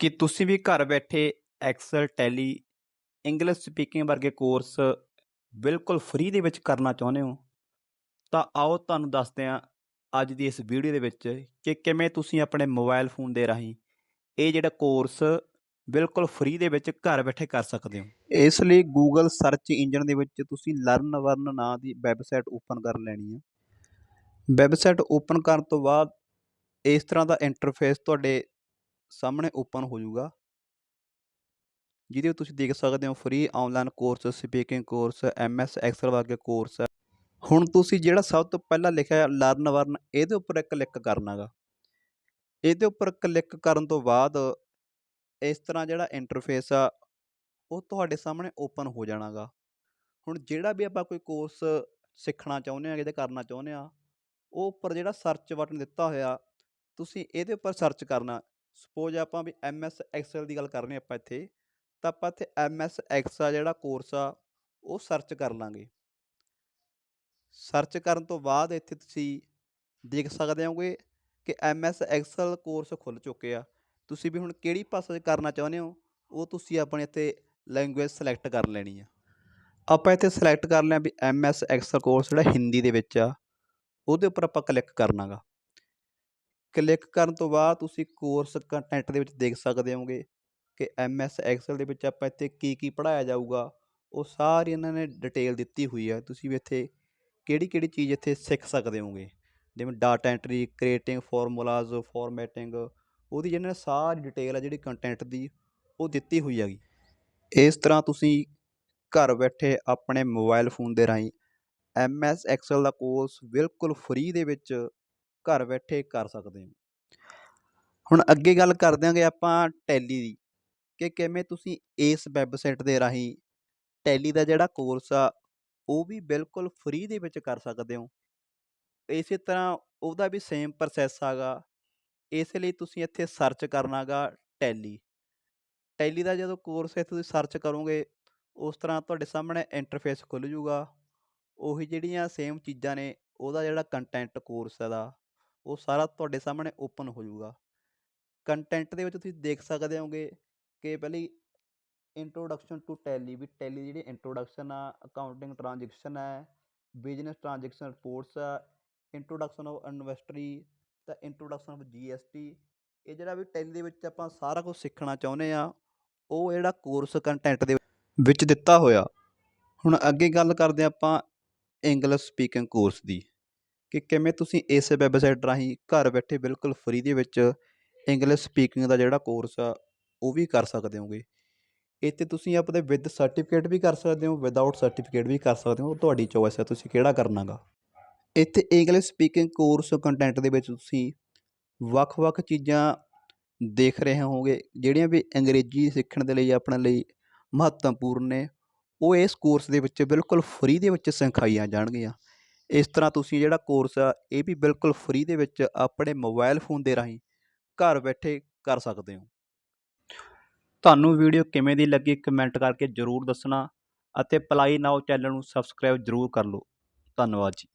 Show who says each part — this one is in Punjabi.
Speaker 1: ਕਿ ਤੁਸੀਂ ਵੀ ਘਰ ਬੈਠੇ ਐਕਸਲ ਟੈਲੀ ਇੰਗਲਿਸ਼ ਸਪੀਕਿੰਗ ਵਰਗੇ ਕੋਰਸ ਬਿਲਕੁਲ ਫ੍ਰੀ ਦੇ ਵਿੱਚ ਕਰਨਾ ਚਾਹੁੰਦੇ ਹੋ, ਤਾਂ ਆਓ ਤੁਹਾਨੂੰ ਦੱਸਦੇ ਹਾਂ ਅੱਜ ਦੀ ਇਸ ਵੀਡੀਓ ਦੇ ਵਿੱਚ ਕਿ ਕਿਵੇਂ ਤੁਸੀਂ ਆਪਣੇ ਮੋਬਾਈਲ ਫੋਨ ਦੇ ਰਾਹੀਂ ਇਹ ਜਿਹੜਾ ਕੋਰਸ ਬਿਲਕੁਲ ਫ੍ਰੀ ਦੇ ਵਿੱਚ ਘਰ ਬੈਠੇ ਕਰ ਸਕਦੇ ਹੋ। ਇਸ ਲਈ ਗੂਗਲ ਸਰਚ ਇੰਜਨ ਦੇ ਵਿੱਚ ਤੁਸੀਂ ਲਰਨ ਵਰਨ ਨਾਂ ਦੀ ਵੈਬਸਾਈਟ ਓਪਨ ਕਰ ਲੈਣੀ ਹੈ ਵੈਬਸਾਈਟ ਓਪਨ ਕਰਨ ਤੋਂ ਬਾਅਦ ਇਸ ਤਰ੍ਹਾਂ ਦਾ ਇੰਟਰਫੇਸ ਤੁਹਾਡੇ ਸਾਹਮਣੇ ਓਪਨ ਹੋ ਜਾਊਗਾ। ਜਿਹਦੇ ਵਿੱਚ ਤੁਸੀਂ ਦੇਖ ਸਕਦੇ ਹੋ free online course speaking course MS Excel ਵਰਗੇ ਕੋਰਸ ਹੁਣ ਤੁਸੀਂ ਜਿਹੜਾ ਸਭ ਤੋਂ ਪਹਿਲਾਂ ਲਿਖਿਆ ਲਰਨ ਵਰਨ ਇਹਦੇ ਉੱਪਰ ਕਲਿੱਕ ਕਰਨਾਗਾ ਇਹਦੇ ਉੱਪਰ ਕਲਿੱਕ ਕਰਨ ਤੋਂ ਬਾਅਦ ਇਸ ਤਰ੍ਹਾਂ ਜਿਹੜਾ ਇੰਟਰਫੇਸ ਆ, ਉਹ ਤੁਹਾਡੇ ਸਾਹਮਣੇ ਓਪਨ ਹੋ ਜਾਣਾਗਾ ਹੁਣ ਜਿਹੜਾ ਵੀ ਆਪਾਂ ਕੋਈ ਕੋਰਸ ਸਿੱਖਣਾ ਚਾਹੁੰਦੇ ਆ ਜਿਹਦੇ ਕਰਨਾ ਚਾਹੁੰਦੇ ਆ, ਉਹ ਉੱਪਰ ਜਿਹੜਾ ਸਰਚ ਬਟਨ ਦਿੱਤਾ ਹੋਇਆ, ਤੁਸੀਂ ਇਹਦੇ ਉੱਪਰ ਸਰਚ ਕਰਨਾ। ਸਪੋਜ਼ ਆਪਾਂ ਵੀ ਐਮਐਸ ਐਕਸਲ ਦੀ ਗੱਲ ਕਰਨੀ ਆਪਾਂ ਇੱਥੇ, ਤਾਂ ਆਪਾਂ ਇੱਥੇ ਐਮਐਸ ਐਕਸ ਆ ਜਿਹੜਾ ਕੋਰਸ ਆ, ਉਹ ਸਰਚ ਕਰ ਲਾਂਗੇ। ਸਰਚ ਕਰਨ ਤੋਂ ਬਾਅਦ ਇੱਥੇ ਤੁਸੀਂ ਦੇਖ ਸਕਦੇ ਹੋਗੇ ਕਿ ਐਮਐਸ ਐਕਸਲ ਕੋਰਸ ਖੁੱਲ ਚੁੱਕੇ ਆ। ਤੁਸੀਂ ਵੀ ਹੁਣ ਕਿਹੜੀ ਭਾਸ਼ਾ 'ਚ ਕਰਨਾ ਚਾਹੁੰਦੇ ਹੋ, ਉਹ ਤੁਸੀਂ ਆਪਣੇ ਇੱਥੇ ਲੈਂਗੁਏਜ ਸਿਲੈਕਟ ਕਰ ਲੈਣੀ ਆ। ਆਪਾਂ ਇੱਥੇ ਸਿਲੈਕਟ ਕਰ ਲਿਆ ਵੀ ਐਮਐਸ ਐਕਸਲ ਕੋਰਸ ਜਿਹੜਾ ਹਿੰਦੀ ਦੇ ਵਿੱਚ ਆ, ਉਹਦੇ ਉੱਪਰ ਆਪਾਂ ਕਲਿੱਕ ਕਰਨਾਗਾ ਕਲਿੱਕ ਕਰਨ ਤੋਂ ਬਾਅਦ ਤੁਸੀਂ ਕੋਰਸ ਕੰਟੈਂਟ ਦੇ ਵਿੱਚ ਦੇਖ ਸਕਦੇ ਹੋਗੇ ਕਿ ਐਮਐਸ ਐਕਸਲ ਦੇ ਵਿੱਚ ਆਪਾਂ ਇੱਥੇ ਕੀ ਕੀ ਪੜ੍ਹਾਇਆ ਜਾਊਗਾ। ਉਹ ਸਾਰੀ ਇਹਨਾਂ ਨੇ ਡਿਟੇਲ ਦਿੱਤੀ ਹੋਈ ਹੈ। ਤੁਸੀਂ ਵੀ ਇੱਥੇ ਕਿਹੜੀ ਕਿਹੜੀ ਚੀਜ਼ ਇੱਥੇ ਸਿੱਖ ਸਕਦੇ ਹੋਗੇ ਜਿਵੇਂ data entry, creating formulas, formatting, ਉਹਦੀ ਜਿਹਨਾਂ ਨੇ ਸਾਰੀ ਡਿਟੇਲ ਹੈ ਜਿਹੜੀ ਕੰਟੈਂਟ ਦੀ, ਉਹ ਦਿੱਤੀ ਹੋਈ ਹੈਗੀ। ਇਸ ਤਰ੍ਹਾਂ ਤੁਸੀਂ ਘਰ ਬੈਠੇ ਆਪਣੇ ਮੋਬਾਈਲ ਫੋਨ ਦੇ ਰਾਹੀਂ ਐਮਐਸ ਐਕਸਲ ਦਾ ਕੋਰਸ ਬਿਲਕੁਲ ਫ੍ਰੀ ਦੇ ਵਿੱਚ ਘਰ ਬੈਠੇ ਕਰ ਸਕਦੇ ਹੋ। ਹੁਣ ਅੱਗੇ ਗੱਲ ਕਰ ਦਿਆਂਗੇ ਆਪਾਂ ਟੈਲੀ ਦੀ, ਕਿ ਕਿਵੇਂ ਤੁਸੀਂ ਇਸ ਵੈਬਸਾਈਟ ਦੇ ਰਾਹੀਂ ਟੈਲੀ ਦਾ ਜਿਹੜਾ ਕੋਰਸ ਆ, ਉਹ ਵੀ ਬਿਲਕੁਲ ਫ੍ਰੀ ਦੇ ਵਿੱਚ ਕਰ ਸਕਦੇ ਹੋ। ਇਸੇ ਤਰ੍ਹਾਂ ਉਹਦਾ ਵੀ ਸੇਮ ਪ੍ਰੋਸੈਸ ਆਗਾ। ਇਸ ਲਈ ਤੁਸੀਂ ਇੱਥੇ ਸਰਚ ਕਰਨਾਗਾ ਟੈਲੀ। ਟੈਲੀ ਦਾ ਜਦੋਂ ਕੋਰਸ ਹੈ ਤੁਸੀਂ ਸਰਚ ਕਰੋਗੇ, ਉਸ ਤਰ੍ਹਾਂ ਤੁਹਾਡੇ ਸਾਹਮਣੇ ਇੰਟਰਫੇਸ ਖੁੱਲ ਜੂਗਾ। ਉਹੀ ਜਿਹੜੀਆਂ ਸੇਮ ਚੀਜ਼ਾਂ ਨੇ, ਉਹਦਾ ਜਿਹੜਾ ਕੰਟੈਂਟ ਕੋਰਸ ਦਾ। ਉਹ ਸਾਰਾ ਤੁਹਾਡੇ ਸਾਹਮਣੇ ਓਪਨ ਹੋ ਜਾਊਗਾ। ਕੰਟੈਂਟ ਦੇ ਵਿੱਚ ਤੁਸੀਂ ਦੇਖ ਸਕਦੇ ਹੋਗੇ ਕਿ ਪਹਿਲੀ ਇੰਟਰੋਡਕਸ਼ਨ ਟੂ ਟੈਲੀ ਵੀ ਟੈਲੀ ਜਿਹੜੀ ਇੰਟਰੋਡਕਸ਼ਨ ਆ ਅਕਾਊਂਟਿੰਗ ਟ੍ਰਾਂਜੈਕਸ਼ਨ ਹੈ ਬਿਜ਼ਨਸ ਟ੍ਰਾਂਜੈਕਸ਼ਨ ਰਿਪੋਰਟਸ ਆ ਇੰਟਰੋਡਕਸ਼ਨ ਆਫ ਇਨਵੈਸਟਰੀ ਤਾਂ ਇੰਟਰੋਡਕਸ਼ਨ ਆਫ ਜੀਐਸਟੀ ਇਹ ਜਿਹੜਾ ਵੀ ਟੈਲੀ ਦੇ ਵਿੱਚ ਆਪਾਂ ਸਾਰਾ ਕੁਝ ਸਿੱਖਣਾ ਚਾਹੁੰਦੇ ਆ, ਉਹ ਜਿਹੜਾ ਕੋਰਸ ਕੰਟੈਂਟ ਦੇ ਵਿੱਚ ਦਿੱਤਾ ਹੋਇਆ। ਹੁਣ ਅੱਗੇ ਗੱਲ ਕਰਦੇ ਆਪਾਂ ਇੰਗਲਿਸ਼ ਸਪੀਕਿੰਗ ਕੋਰਸ ਦੀ। ਕਿ ਕਿਵੇਂ ਤੁਸੀਂ ਇਸ ਵੈੱਬਸਾਈਟ ਰਾਹੀਂ ਘਰ ਬੈਠੇ ਬਿਲਕੁਲ ਫਰੀ ਦੇ ਵਿੱਚ ਇੰਗਲਿਸ਼ ਸਪੀਕਿੰਗ ਦਾ ਜਿਹੜਾ ਕੋਰਸ ਆ, ਉਹ ਵੀ ਕਰ ਸਕਦੇ ਹੋਗੇ। ਇੱਥੇ ਤੁਸੀਂ ਆਪਣੇ ਵਿਦ ਸਰਟੀਫਿਕੇਟ ਵੀ ਕਰ ਸਕਦੇ ਹੋ ਵਿਦਆਊਟ ਸਰਟੀਫਿਕੇਟ ਵੀ ਕਰ ਸਕਦੇ ਹੋ। ਉਹ ਤੁਹਾਡੀ ਚੋਇਸ ਹੈ ਤੁਸੀਂ ਕਿਹੜਾ ਕਰਨਾਗਾ ਇੱਥੇ ਇੰਗਲਿਸ਼ ਸਪੀਕਿੰਗ ਕੋਰਸ ਕੰਟੈਂਟ ਦੇ ਵਿੱਚ ਤੁਸੀਂ ਵੱਖ-ਵੱਖ ਚੀਜ਼ਾਂ ਦੇਖ ਰਹੇ ਹੋਵੋਗੇ ਜਿਹੜੀਆਂ ਵੀ ਅੰਗਰੇਜ਼ੀ ਸਿੱਖਣ ਦੇ ਲਈ, ਆਪਣੇ ਲਈ ਮਹੱਤਵਪੂਰਨ ਨੇ, ਉਹ ਇਸ ਕੋਰਸ ਦੇ ਵਿੱਚ ਬਿਲਕੁਲ ਫ੍ਰੀ ਦੇ ਵਿੱਚ ਸਿਖਾਈਆਂ ਜਾਣਗੀਆਂ। ਇਸ ਤਰ੍ਹਾਂ ਤੁਸੀਂ ਜਿਹੜਾ ਕੋਰਸ ਆ, ਇਹ ਵੀ ਬਿਲਕੁਲ ਫ੍ਰੀ ਦੇ ਵਿੱਚ ਆਪਣੇ ਮੋਬਾਈਲ ਫੋਨ ਦੇ ਰਾਹੀਂ ਘਰ ਬੈਠੇ ਕਰ ਸਕਦੇ ਹੋ। ਤੁਹਾਨੂੰ ਵੀਡੀਓ ਕਿਵੇਂ ਦੀ ਲੱਗੀ ਕਮੈਂਟ ਕਰਕੇ ਜ਼ਰੂਰ ਦੱਸਣਾ ਅਤੇ ਪਲਾਈ ਨਾਓ ਚੈਨਲ ਨੂੰ ਸਬਸਕ੍ਰਾਈਬ ਜ਼ਰੂਰ ਕਰ ਲਓ। ਧੰਨਵਾਦ ਜੀ।